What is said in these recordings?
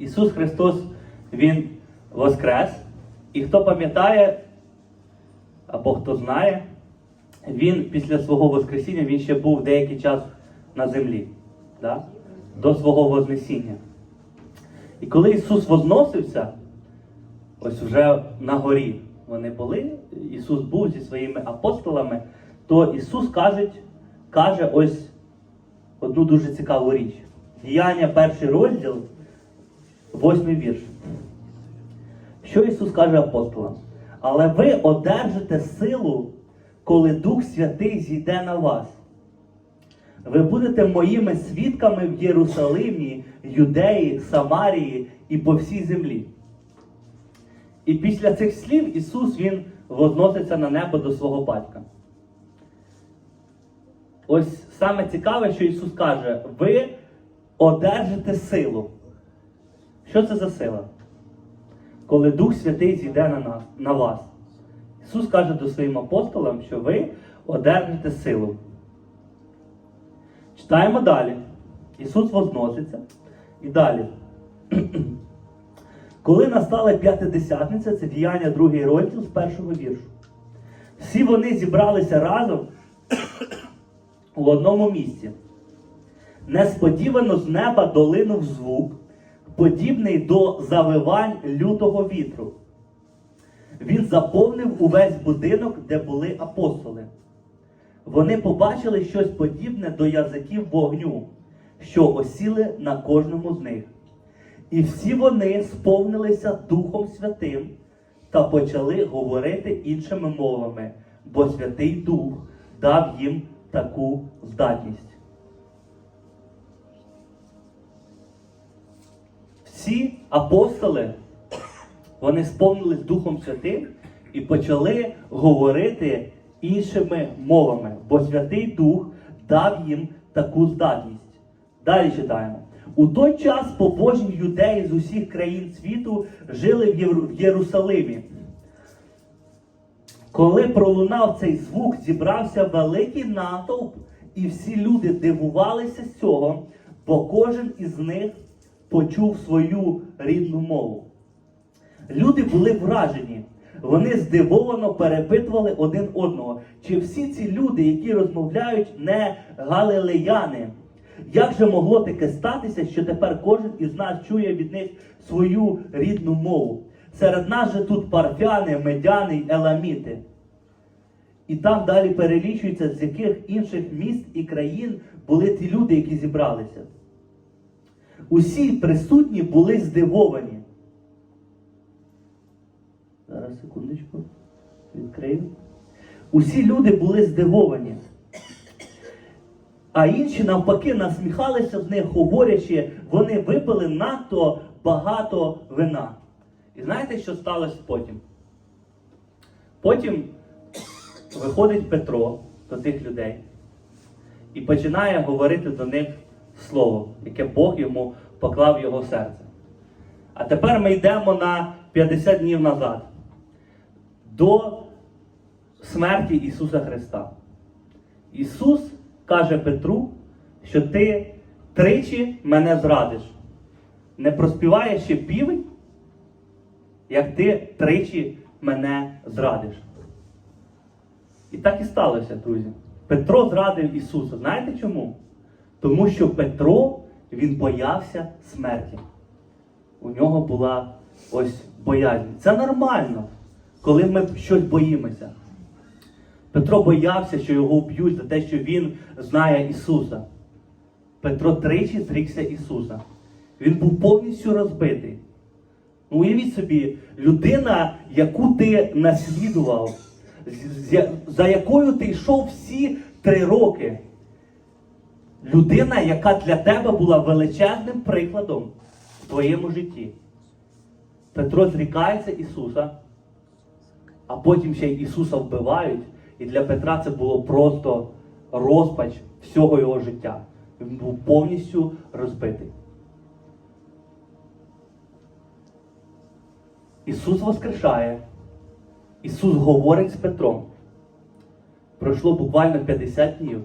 Ісус Христос, Він воскрес. І хто пам'ятає, або хто знає, Він після свого Воскресіння він ще був деякий час на землі, да? до свого Вознесіння. І коли Ісус возносився, ось вже на горі вони були, Ісус був зі своїми апостолами, то Ісус каже, каже ось одну дуже цікаву річ. Діяння, перший розділ, восьмий вірш. Що Ісус каже апостолам? Але ви одержите силу, коли Дух Святий зійде на вас. Ви будете моїми свідками в Єрусалимі, Юдеї, Самарії і по всій землі. І після цих слів Ісус Він возноситься на небо до свого батька. Ось саме цікаве, що Ісус каже: ви одержите силу. Що це за сила? Коли Дух Святий зійде на нас, на вас. Ісус каже до своїм апостолам, що ви одержите силу. Читаємо далі. Ісус возноситься. І далі. Коли настала п'ятидесятниця, це діяння другий розділ з першого віршу. Всі вони зібралися разом у одному місці. Несподівано з неба долинув звук, подібний до завивань лютого вітру. Він заповнив увесь будинок, де були апостоли. Вони побачили щось подібне до язиків вогню, що осіли на кожному з них. І всі вони сповнилися Духом Святим та почали говорити іншими мовами, бо Святий Дух дав їм таку здатність. Всі апостоли, вони сповнились Духом Святим і почали говорити іншими мовами, бо Святий Дух дав їм таку здатність. Далі читаємо. У той час побожні юдеї з усіх країн світу жили в Єрусалимі. Коли пролунав цей звук, зібрався великий натовп, і всі люди дивувалися з цього, бо кожен із них почув свою рідну мову. Люди були вражені. Вони здивовано перепитували один одного, чи всі ці люди, які розмовляють, не галилеяни. Як же могло таке статися, що тепер кожен із нас чує від них свою рідну мову? Серед нас же тут парфяни, медяни й еламіти. І там далі перелічується, з яких інших міст і країн були ті люди, які зібралися. Усі присутні були здивовані. Зараз секундочку. Відкрию. Усі люди були здивовані. А інші навпаки насміхалися з них, говорячи, вони випили надто багато вина. І знаєте, що сталося потім? Потім виходить Петро до тих людей і починає говорити до них слово, яке Бог йому поклав в його серце. А тепер ми йдемо на 50 днів назад до смерті Ісуса Христа. Ісус каже Петру, що ти тричі мене зрадиш. Не проспіває ще півень, як ти тричі мене зрадиш. І так і сталося, друзі. Петро зрадив Ісуса. Знаєте чому? Тому що Петро він боявся смерті. У нього була ось боязнь. Це нормально, коли ми щось боїмося. Петро боявся, що його вб'ють за те, що він знає Ісуса. Петро тричі зрікся Ісуса. Він був повністю розбитий. Ну, уявіть собі, людина, яку ти наслідував, за якою ти йшов всі три роки. Людина, яка для тебе була величезним прикладом в твоєму житті. Петро зрікається Ісуса, а потім ще й Ісуса вбивають. І для Петра це було просто розпач всього його життя. Він був повністю розбитий. Ісус воскрешає. Ісус говорить з Петром. Пройшло буквально 50 днів.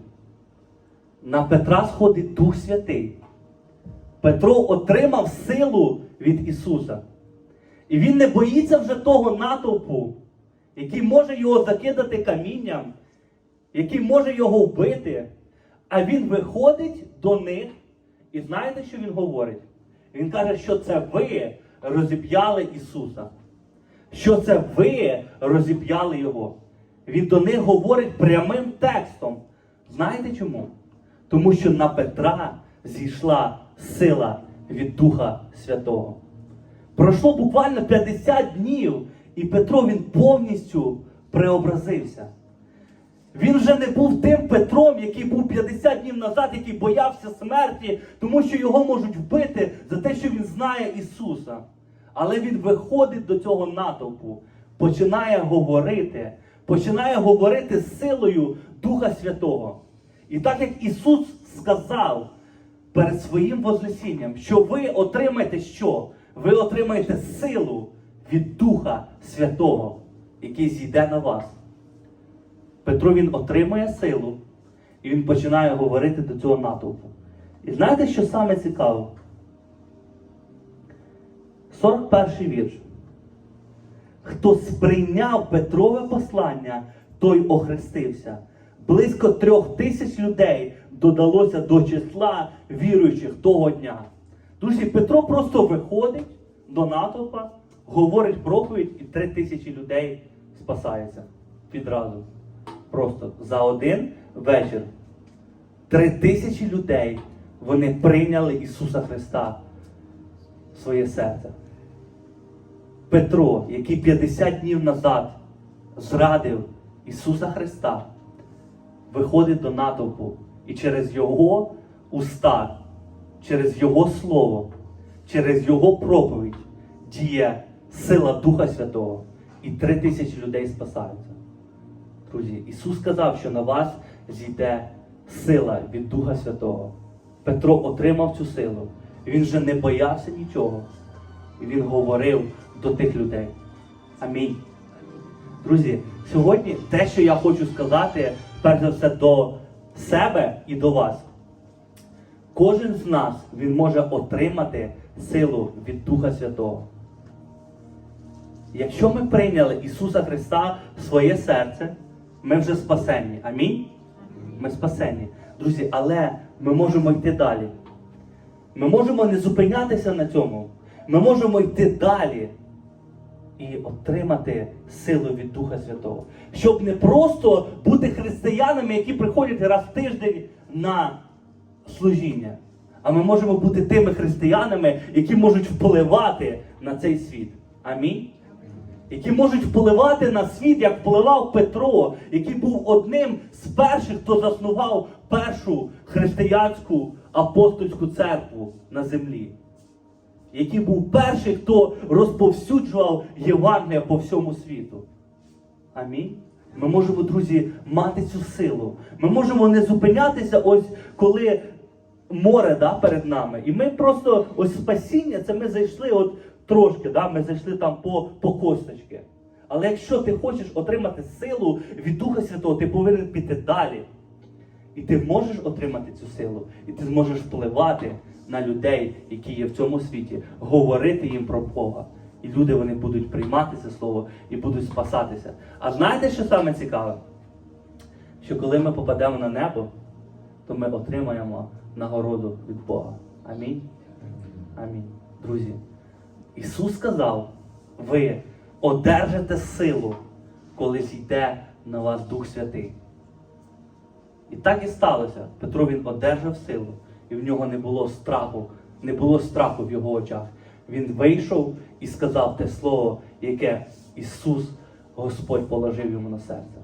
На Петра сходить Дух Святий. Петро отримав силу від Ісуса. І він не боїться вже того натовпу, який може його закидати камінням, який може його вбити. А він виходить до них, і знаєте, що він говорить? Він каже, що це ви розіп'яли Ісуса. Що це ви розіп'яли Його. Він до них говорить прямим текстом. Знаєте чому? Тому що на Петра зійшла сила від Духа Святого. Пройшло буквально 50 днів, і Петро він повністю преобразився. Він вже не був тим Петром, який був 50 днів назад, який боявся смерті, тому що його можуть вбити за те, що він знає Ісуса. Але він виходить до цього натовпу, починає говорити, починає говорити силою Духа Святого. І так як Ісус сказав перед своїм Вознесінням, що ви отримаєте що? Ви отримаєте силу від Духа Святого, який зійде на вас. Петро він отримує силу, і він починає говорити до цього натовпу. І знаєте, що саме цікаво? 41 вірш. Хто сприйняв Петрове послання, той охрестився. Близько трьох тисяч людей додалося до числа віруючих того дня. Друзі, Петро просто виходить до натовпа, говорить проповідь, і три тисячі людей спасається відразу. Просто за один вечір. Три тисячі людей вони прийняли Ісуса Христа в своє серце. Петро, який 50 днів назад зрадив Ісуса Христа, виходить до натовпу і через Його уста, через Його Слово, через Його проповідь діє сила Духа Святого, і три тисячі людей спасаються. Друзі, Ісус сказав, що на вас зійде сила від Духа Святого. Петро отримав цю силу. Він вже не боявся нічого. І він говорив до тих людей. Амінь. Друзі, сьогодні те, що я хочу сказати, перш за все, до себе і до вас. Кожен з нас він може отримати силу від Духа Святого. Якщо ми прийняли Ісуса Христа в своє серце, ми вже спасені. Амінь? Ми спасені. Друзі, але ми можемо йти далі. Ми можемо не зупинятися на цьому. Ми можемо йти далі і отримати силу від Духа Святого. Щоб не просто бути християнами, які приходять раз в тиждень на служіння. А ми можемо бути тими християнами, які можуть впливати на цей світ. Амінь які можуть впливати на світ, як впливав Петро, який був одним з перших, хто заснував першу християнську апостольську церкву на землі. Який був перший, хто розповсюджував Євангелія по всьому світу. Амінь. Ми можемо, друзі, мати цю силу. Ми можемо не зупинятися, ось коли море да, перед нами. І ми просто ось спасіння, це ми зайшли от трошки, да, ми зайшли там по, по косточки. Але якщо ти хочеш отримати силу від Духа Святого, ти повинен піти далі. І ти можеш отримати цю силу, і ти зможеш впливати на людей, які є в цьому світі, говорити їм про Бога. І люди вони будуть приймати це слово і будуть спасатися. А знаєте, що саме цікаве? Що коли ми попадемо на небо, то ми отримаємо нагороду від Бога. Амінь. Амінь. Друзі. Ісус сказав, ви одержите силу, коли зійде на вас Дух Святий. І так і сталося. Петро він одержав силу, і в нього не було страху, не було страху в його очах. Він вийшов і сказав те слово, яке Ісус Господь положив йому на серце.